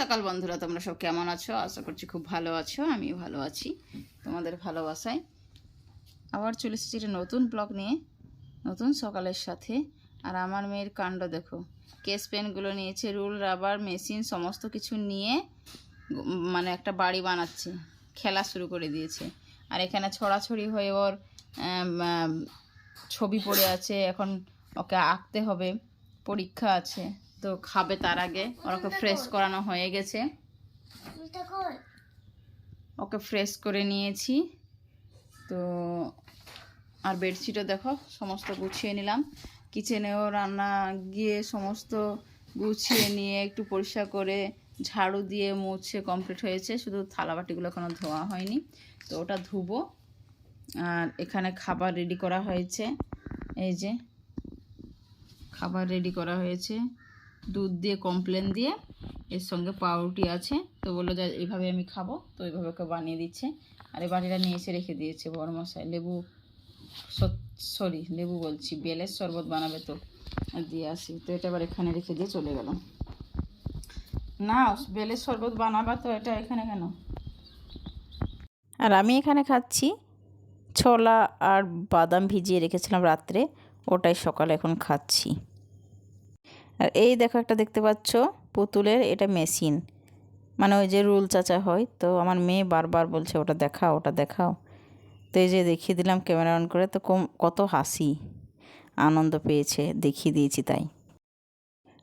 সকাল বন্ধুরা, তোমরা সব কেমন আছো? আশা করছি খুব ভালো আছো, আমিও ভালো আছি তোমাদের ভালোবাসায়। আবার চলে এসেছি নতুন ব্লগ নিয়ে, নতুন সকালের সাথে। আর আমার মেয়ের কাণ্ড দেখো, কেস পেনগুলো নিয়েছে, রুল, রাবার, মেশিন, সমস্ত কিছু নিয়ে মানে একটা বাড়ি বানাচ্ছে, খেলা শুরু করে দিয়েছে। আর এখানে ছড়াছড়ি হয়ে ওর ছবি পড়ে আছে, এখন ওকে আঁকতে হবে, পরীক্ষা আছে। তো খাবে তার আগে। ওকে ফ্রেশ করানো হয়ে গেছে। ওকে ফ্রেশ করে নিয়েছি। তো আর বেডশিটও দেখো, সমস্ত গুছিয়ে নিলাম। কিচেনেও রান্না গিয়ে সমস্ত গুছিয়ে নিয়ে একটু পরিষ্কার করে ঝাড়ু দিয়ে মুছে কমপ্লিট হয়েছে। শুধু থালা বাটিগুলো এখনও ধোয়া হয়নি। তো ওটা ধুবো। আর এখানে খাবার রেডি করা হয়েছে। এই যে, খাবার রেডি করা হয়েছে। দুধ দিয়ে কমপ্লেন দিয়ে এর সঙ্গে পাউরুটি আছে। তো বলল, যে এইভাবে আমি খাব। তো এইভাবে ওকে বানিয়ে দিচ্ছে। আর এই বাটিটা নিয়ে এসে রেখে দিয়েছে বড় মশাই লেবু সরি, লেবু বলছি, বেলের শরবত বানাবে তো। দিয়ে আসি। তো এটা আবার এখানে রেখে দিয়ে চলে গেলাম। না, বেলের শরবত বানাবা তো এটা এখানে কেন? আর আমি এখানে খাচ্ছি ছোলা আর বাদাম ভিজিয়ে রেখেছিলাম রাত্রে। ওটাই সকালে এখন খাচ্ছি। আর এই দেখো একটা দেখতে পাচ্ছ, পুতুলের এটা মেশিন। মানে ওই যে রুল চাচা হয়, তো আমার মেয়ে বারবার বলছে, ওটা দেখাও ওটা দেখাও। তো এই যে দেখিয়ে দিলাম ক্যামেরা অন করে, তো কম, কত হাসি, আনন্দ পেয়েছে, দেখিয়ে দিয়েছি তাই।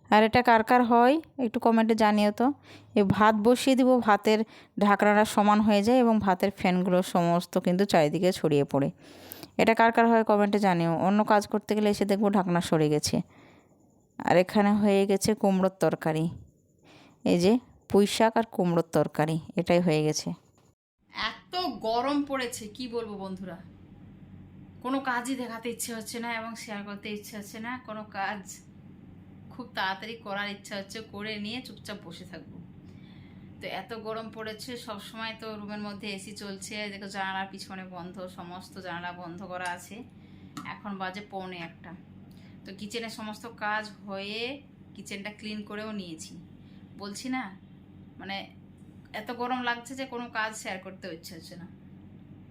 আর এটা কার কার হয়, একটু কমেন্টে জানিও তো। এই ভাত বসিয়ে দিব, ভাতের ঢাকনাটা সমান হয়ে যায় এবং ভাতের ফ্যানগুলো সমস্ত কিন্তু চারিদিকে ছড়িয়ে পড়ে। এটা কার কার হয় কমেন্টে জানিও। অন্য কাজ করতে গেলে এসে দেখব ঢাকনা সরে গেছে। আর এখানে হয়ে গেছে কুমড়োর তরকারি। এই যে পুঁই শাক আর কুমড়োর তরকারি, এটাই হয়ে গেছে। এত গরম পড়েছে, কি বলব বন্ধুরা? কোনো কাজই দেখাতে ইচ্ছে হচ্ছে না এবং শেয়ার করতে ইচ্ছে হচ্ছে না। কোনো কাজ খুব তাড়াতাড়ি করার ইচ্ছা হচ্ছে, করে নিয়ে চুপচাপ বসে থাকব। তো এত গরম পড়েছে সব সময় তো রুমের মধ্যে এসি চলছে। দেখো জানালার পিছনে বন্ধ, সমস্ত জানালা বন্ধ করা আছে। এখন বাজে পৌনে একটা। তো কিচেনের সমস্ত কাজ হয়ে কিচেনটা ক্লিন করেও নিয়েছি। বলছি না মানে এত গরম লাগছে যে কোনো কাজ শেয়ার করতে ইচ্ছে হচ্ছে না।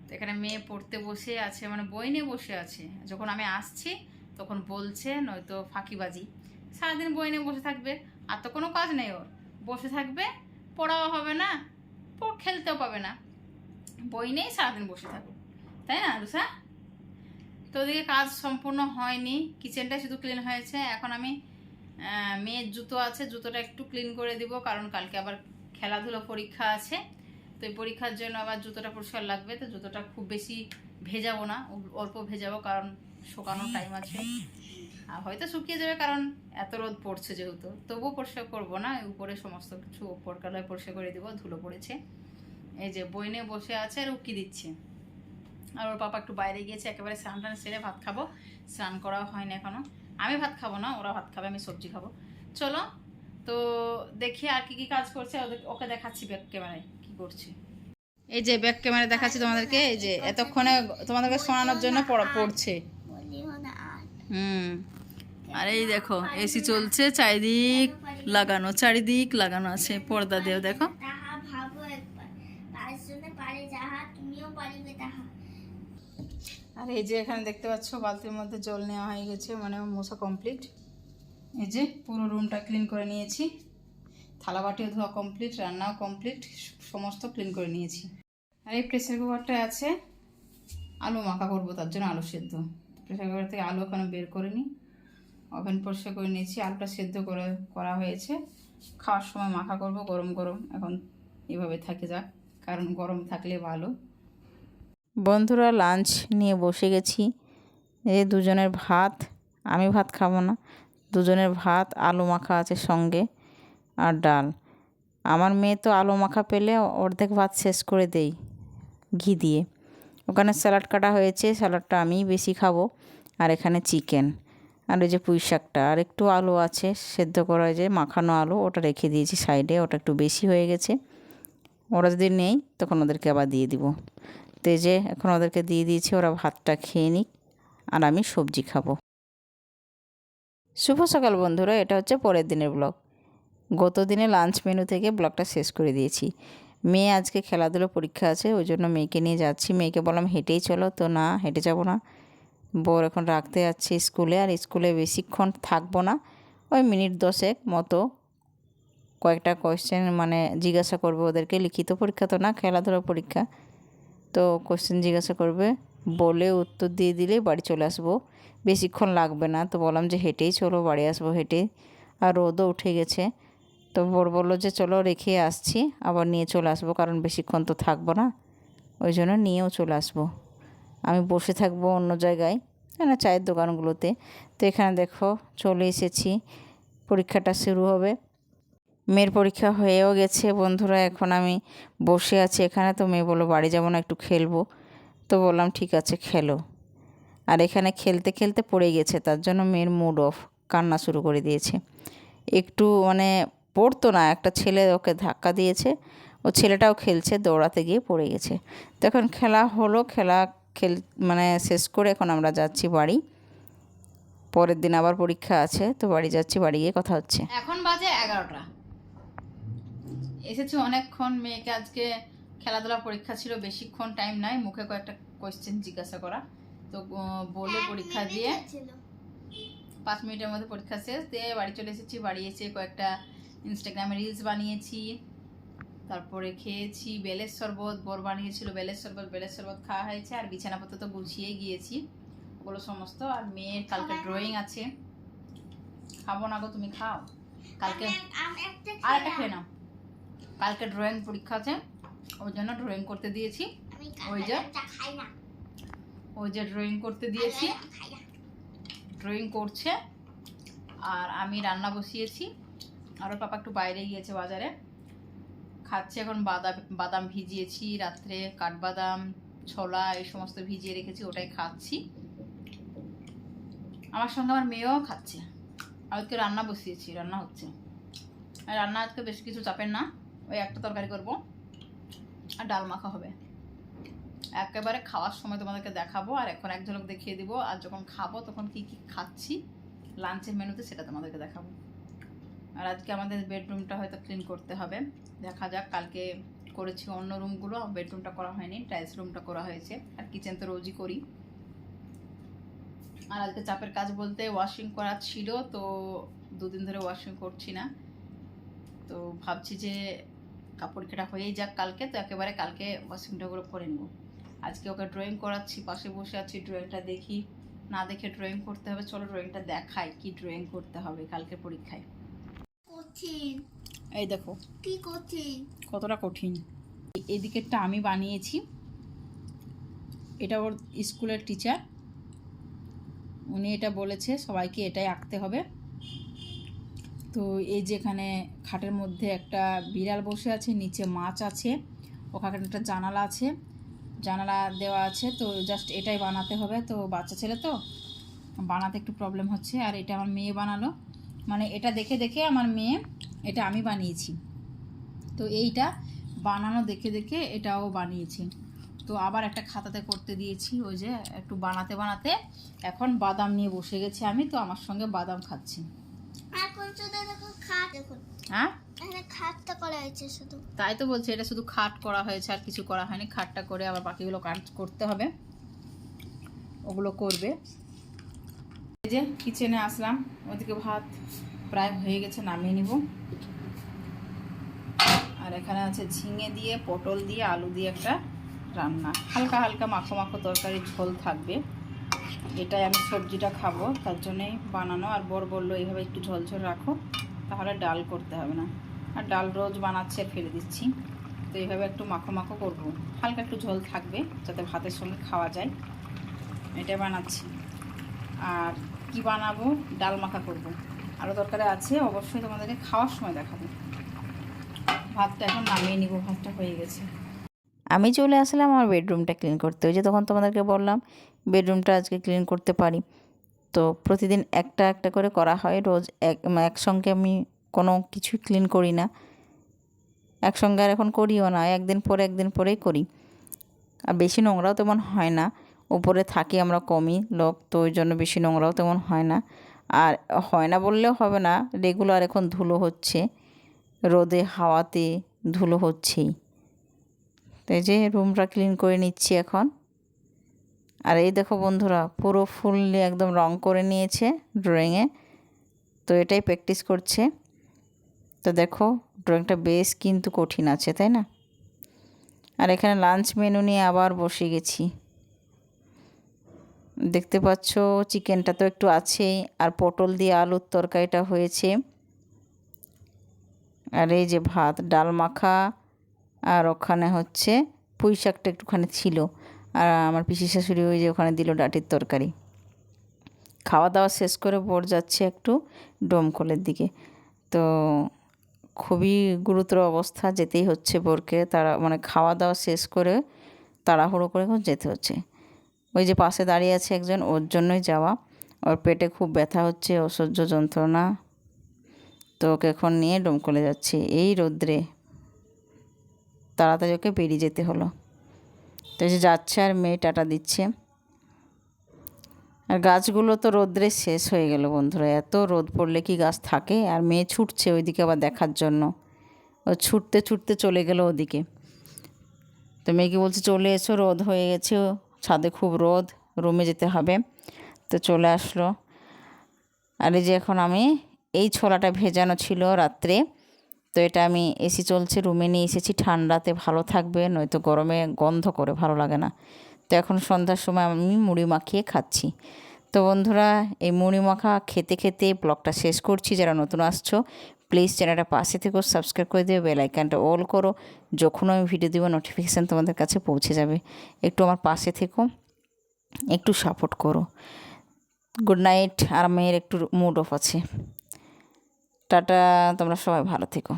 তো এখানে মেয়ে পড়তে বসে আছে মানে বই নিয়ে বসে আছে। যখন আমি আসছি, তখন বলছে, নয়তো ফাঁকিবাজি। সারাদিন বই নিয়ে বসে থাকবে, আর তো কোনো কাজ নেই ওর। বসে থাকবে, পড়াও হবে না খেলতেও পাবে না। বই নেই সারাদিন বসে থাকবে তাই না রুষা তো ওদিকে কাজ সম্পূর্ণ হয়নি। কিচেনটা শুধু ক্লিন হয়েছে। এখন আমি মেয়ের জুতো আছে, জুতোটা একটু ক্লিন করে দিব, কারণ কালকে আবার খেলাধুলো পরীক্ষা আছে। তো এই পরীক্ষার জন্য আবার জুতোটা পরিষ্কার লাগবে। তো জুতোটা খুব বেশি ভেজাবো না অল্প ভেজাবো, কারণ শুকানোর টাইম আছে। আর হয়তো শুকিয়ে যাবে, কারণ এত রোদ পড়ছে যেহেতু। তবুও পরিষ্কার করব না উপরে সমস্ত কিছু উপর কালায় পরিষ্কার করে দিব, ধুলো পড়েছে। এই যে বই নিয়ে বসে আছে আর উকি দিচ্ছে। আর ওর পাপা একটু বাইরে গিয়েছে, একেবারে স্নান টান সেরে ভাত খাব। স্নান করাও হয়নি এখনও। আমি ভাত খাব না, ওরা ভাত খাবে, আমি সবজি খাব। চলো, তো দেখি আর কি কি কাজ করছে ওকে দেখাচ্ছি ব্যাক ক্যামেরায় কি করছে। এই যে ব্যাক ক্যামেরায় দেখাচ্ছি তোমাদেরকে, এই যে এতক্ষণে তোমাদেরকে শোনানোর জন্য পড়া- পড়ছে। হুম, আর এই দেখো এসি চলছে, চারিদিক লাগানো চারিদিক লাগানো আছে, পর্দা দিয়ে দেখো। তাহা ভাবো একবার। পারে যাহা, তুমিও পারিবে তাহা। আর এই যে এখানে দেখতে পাচ্ছ, বালতির মধ্যে জল নেওয়া হয়ে গেছে মানে মশা কমপ্লিট এই যে পুরো রুমটা ক্লিন করে নিয়েছি। থালা বাটিও ধোয়া কমপ্লিট রান্নাও কমপ্লিট সমস্ত ক্লিন করে নিয়েছি। আর এই প্রেসার কুকারটা আছে, আলু মাখা করব, তার জন্য আলু সেদ্ধ। প্রেসার কুকার থেকে আলু এখনও বের করে নিই ওভেন পরিষ্কার করে নিয়েছি, আলুটা সেদ্ধ করে, করা হয়েছে। খাওয়ার সময় মাখা করব, গরম গরম, এখন এভাবে থাকে যাক, কারণ গরম থাকলে ভালো। বন্ধুরা লাঞ্চ নিয়ে বসে গেছি। এই দুজনের ভাত, আমি ভাত খাব না। দুজনের ভাত, আলু মাখা আছে সঙ্গে আর ডাল। আমার মেয়ে তো আলু মাখা পেলে অর্ধেক ভাত শেষ করে দেই ঘি দিয়ে। ওখানে স্যালাড কাটা হয়েছে, স্যালাডটা আমিই বেশি খাব। আর এখানে চিকেন আর ওই যে পুঁই শাকটা আর একটু আলু আছে, সেদ্ধ করা যে মাখানো আলু, ওটা রেখে দিয়েছি সাইডে, ওটা একটু বেশি হয়ে গেছে। ওরা যদি নেই, তখন ওদেরকে আবার দিয়ে দিব। তো এই যে এখন ওদেরকে দিয়ে দিয়েছি, ওরা ভাতটা খেয়ে নিক আর আমি সবজি খাব। শুভ সকাল বন্ধুরা, এটা হচ্ছে পরের দিনের ব্লগ। গত দিনে লাঞ্চ মেনু থেকে ব্লগটা শেষ করে দিয়েছি। মেয়ে আজকে খেলাধুলো পরীক্ষা আছে, ওই জন্য মেয়েকে নিয়ে যাচ্ছি। মেয়েকে বললাম, হেঁটেই চলো। তো, না, হেঁটে যাব না। বর এখন রাখতে যাচ্ছে স্কুলে আর স্কুলে বেশিক্ষণ থাকব না। ওই মিনিট দশেক মতো কয়েকটা কোয়েশ্চেন মানে জিজ্ঞাসা করবে ওদেরকে। লিখিত পরীক্ষা তো না, খেলাধুলা পরীক্ষা। তো কোশ্চেন জিজ্ঞাসা করবে, বলে উত্তর দিয়ে দিলেই বাড়ি চলে আসব। বেশিক্ষণ লাগবে না, তো বললাম যে হেঁটেই চলো, বাড়ি আসব হেঁটে আর রোদও উঠে গেছে। তো বর বলল যে চলো রেখে আসছি, আবার নিয়ে চলে আসব, কারণ বেশিক্ষণ তো থাকব না। ওই জন্য নিয়েও চলে আসব। আমি বসে থাকব অন্য জায়গায় না চায়ের দোকানগুলোতে। তো এখানে দেখো চলে এসেছি, পরীক্ষাটা শুরু হবে। মেয়ের পরীক্ষা হয়েও গেছে, বন্ধুরা, এখন আমি বসে আছি এখানে। তো মেয়ে বলল, বাড়ি যাব না, একটু খেলব। তো বললাম, ঠিক আছে, খেলো। আর এখানে খেলতে খেলতে পড়ে গেছে, তার জন্য মেয়ের মুড অফ কান্না শুরু করে দিয়েছে। একটু মানে পড়তো না, একটা ছেলে ওকে ধাক্কা দিয়েছে, ও ছেলেটাও খেলছে, দৌড়াতে গিয়ে পড়ে গেছে। তো এখন খেলা হলো, খেলা খেল মানে শেষ করে এখন আমরা যাচ্ছি বাড়ি। পরের দিন আবার পরীক্ষা আছে, তো বাড়ি যাচ্ছি, বাড়ি গিয়ে কথা হচ্ছে। এখন বাজে এগারোটা। এসেছি অনেকক্ষণ মেয়েকে আজকে খেলাধুলা পরীক্ষা ছিল বেশিক্ষণ টাইম নাই মুখে কয়েকটা কোয়েশ্চেন জিজ্ঞাসা করা। তো বলে পরীক্ষা দিয়ে পাঁচ মিনিটের মধ্যে পরীক্ষা শেষ দিয়ে বাড়ি চলে এসেছি বাড়ি এসে কয়েকটা ইনস্টাগ্রামে রিলস বানিয়েছি। তারপরে খেয়েছি বেলের শরবত বর বানিয়েছিল বেলের শরবত বেলের শরবত খাওয়া হয়েছে আর বিছানাপত্র তো গুছিয়ে গিয়েছি। ওগুলো সমস্ত আর মেয়ের কালকে ড্রয়িং আছে। খাব না গো তুমি খাও। কালকে আর একটা খেয়ে নাও। কালকে ড্রয়িং পরীক্ষা আছে ওই জন্য ড্রয়িং করতে দিয়েছি। ওই যে? ওই যে ড্রয়িং করতে দিয়েছি। ড্রয়িং করছে আর আমি রান্না বসিয়েছি। আর ওর পাপা একটু বাইরে গিয়েছে বাজারে। খাচ্ছে এখন বাদাম বাদাম ভিজিয়েছি রাত্রে কাঠবাদাম ছোলা এই সমস্ত ভিজিয়ে রেখেছি ওটাই খাচ্ছি। আমার সঙ্গে আমার মেয়েও খাচ্ছে। আর আজকে রান্না বসিয়েছি রান্না হচ্ছে। আর রান্না আজকে বেশ কিছু চাপের না। ওই একটা তরকারি করব। আর ডাল মাখা হবে। একেবারে খাওয়ার সময় তোমাদেরকে দেখাবো, আর এখন এক ঝলক দেখিয়ে দিব, আর যখন খাব তখন কি কি খাচ্ছি, লাঞ্চের মেনুতে সেটা তোমাদেরকে দেখাবো। আর আজকে আমাদের বেডরুমটা হয়তো ক্লিন করতে হবে। দেখা যাক, কালকে করেছি অন্য রুমগুলো, বেডরুমটা করা হয়নি টাইলস রুমটা করা হয়েছে, আর কিচেন তো রোজই করি। আর আজকে চাপের কাজ বলতে ওয়াশিং করা ছিল, তো দুদিন ধরে ওয়াশিং করছি না। তো ভাবছি যে কেটা হয়েই যাক কালকে তো একেবারে কালকে ওয়াশিংটা করে করে নেব। আজকে ওকে ড্রয়িং করাচ্ছি পাশে বসে আছি ড্রয়িংটা দেখি। না দেখে ড্রয়িং করতে হবে চলো ড্রয়িংটা দেখাই কি ড্রয়িং করতে হবে কালকে পরীক্ষায়। কঠিন। এই দেখো। কি কঠিন? কতটা কঠিন। এই দিকেরটা আমি বানিয়েছি। এটা ওর স্কুলের টিচার উনি এটা বলেছে সবাইকে এটাই আঁকতে হবে। তো এই যেখানে খাটের মধ্যে একটা বিড়াল বসে আছে, নিচে মাছ আছে, ওখানে একটা জানালা আছে, জানালা দেওয়া আছে, তো জাস্ট এটাই বানাতে হবে। তো বাচ্চা ছেলে তো, বানাতে একটু প্রবলেম হচ্ছে, আর এটা আমার মেয়ে বানালো। মানে এটা দেখে দেখে আমার মেয়ে, এটা আমি বানিয়েছি। তো এইটা বানানো দেখে দেখে এটাও বানিয়েছি। তো আবার একটা খাতাতে করতে দিয়েছি, ওই যে একটু বানাতে বানাতে। এখন বাদাম নিয়ে বসে গেছি আমি, তো আমার সঙ্গে বাদাম খাচ্ছি। শুধু দেখো খাট। দেখুন। হ্যাঁ? এখানে খাটটা করা হয়েছে শুধু। তাই তো বলছি এটা শুধু খাট করা হয়েছে আর কিছু করা হয়নি। খাটটা করে আবার বাকিগুলো কাজ করতে হবে। ওগুলো করবে। এই যে কিচেনে আসলাম। ওদিকে ভাত প্রায় হয়ে গেছে নামিয়ে নিব। আর এখানে আছে ঝিঙে দিয়ে পটল দিয়ে আলু দিয়ে একটা রান্না। হালকা হালকা মাখো মাখো তরকারি ঝোল থাকবে। এটাই আমি সবজিটা খাব, তার জন্যই বানানো। আর বর বলল, এইভাবে একটু ঝোল ঝোল রাখো, তাহলে ডাল করতে হবে না। আর ডাল রোজ বানাচ্ছে, ফেলে দিচ্ছি। তো এইভাবে একটু মাখো মাখো করব। হালকা একটু ঝোল থাকবে, যাতে ভাতের সঙ্গে খাওয়া যায়। এটা বানাচ্ছি। আর কি বানাবো? ডাল মাখা করব। আরও দরকারে আছে, অবশ্যই তোমাদেরকে খাওয়ার সময় দেখাবো। ভাতটা এখন নামিয়ে নিব, ভাতটা হয়ে গেছে। আমি চলে আসলাম আমার বেডরুমটা ক্লিন করতে। ওই যে তখন তোমাদেরকে বললাম, বেডরুমটা আজকে ক্লিন করতে পারি। তো প্রতিদিন একটা একটা করে করা হয়, রোজ এক একসঙ্গে আমি কোনো কিছু ক্লিন করি না। একসঙ্গে আর এখন করিও না, একদিন পরে একদিন পরেই করি। আর বেশি নোংরাও তেমন হয় না, উপরে থাকি আমরা কমই লোক, তো ওই জন্য বেশি নোংরাও তেমন হয় না। আর হয় না বললেও হবে না রেগুলার এখন ধুলো হচ্ছে, রোদে হাওয়াতে ধুলো হচ্ছেই। তো এই যে রুমটা ক্লিন করে নিচ্ছি এখন। আর এই দেখো বন্ধুরা, পুরো ফুললি একদম রং করে নিয়েছে ড্রয়িংয়ে তো এটাই প্র্যাকটিস করছে। তো দেখো ড্রয়িংটা বেশ কিন্তু কঠিন আছে, তাই না? আর এখানে লাঞ্চ মেনু নিয়ে আবার বসে গেছি। দেখতে পাচ্ছ চিকেনটা তো একটু আছেই। আর পটল দিয়ে আলুর তরকারিটা হয়েছে। আর এই যে ভাত, ডাল মাখা আর ওখানে হচ্ছে পুঁই শাকটা একটুখানি ছিল। আর আমার পিসি শাশুড়ি ওই যে ওখানে দিল ডাটির তরকারি। খাওয়া দাওয়া শেষ করে বোর যাচ্ছে একটু ডোমকলের দিকে। তো খুবই গুরুতর অবস্থা, যেতেই হচ্ছে বোরকে তারা মানে খাওয়া দাওয়া শেষ করে তাড়াহুড়ো করে যেতে হচ্ছে। ওই যে পাশে দাঁড়িয়ে আছে একজন, ওর জন্যই যাওয়া। ওর পেটে খুব ব্যথা হচ্ছে, অসহ্য যন্ত্রণা। তো ওকে এখন নিয়ে ডোমকলে যাচ্ছে। এই রোদ্রে তাড়াতাড়ি ওকে বেরিয়ে যেতে হলো। তো যে যাচ্ছে আর মেয়ে টাটা দিচ্ছে। আর গাছগুলো তো রোদ্রে শেষ হয়ে গেল বন্ধুরা, এত রোদ পড়লে কি গাছ থাকে? আর মেয়ে ছুটছে ওইদিকে আবার দেখার জন্য। ও ছুটতে ছুটতে চলে গেল ওদিকে। তো মেয়েকে বলছে, চলে এসো, রোদ হয়ে গেছে, ছাদে খুব রোদ, রুমে যেতে হবে। তো চলে আসলো। আর এই যে এখন আমি এই ছোলাটা ভেজানো ছিল রাত্রে। তো এটা আমি এসি চলছে রুমে নিয়ে এসেছি, ঠান্ডাতে ভালো থাকবে, নয়তো গরমে গন্ধ করে ভালো লাগে না। তো এখন সন্ধ্যার সময় আমি মুড়ি মাখিয়ে খাচ্ছি। তো বন্ধুরা, এই মুড়ি মাখা খেতে খেতে ব্লগটা শেষ করছি। যারা নতুন আসছো প্লিজ চ্যানেলটা পাশে থেকেও সাবস্ক্রাইব করে দেবে বেল আইকনটা অল করো। যখন আমি ভিডিও দেবো নোটিফিকেশান তোমাদের কাছে পৌঁছে যাবে। একটু আমার পাশে থেকো, একটু সাপোর্ট করো। গুড নাইট আর মেয়ের একটু মুড অফ আছে। টাটা তোমরা সবাই ভালো থেকো।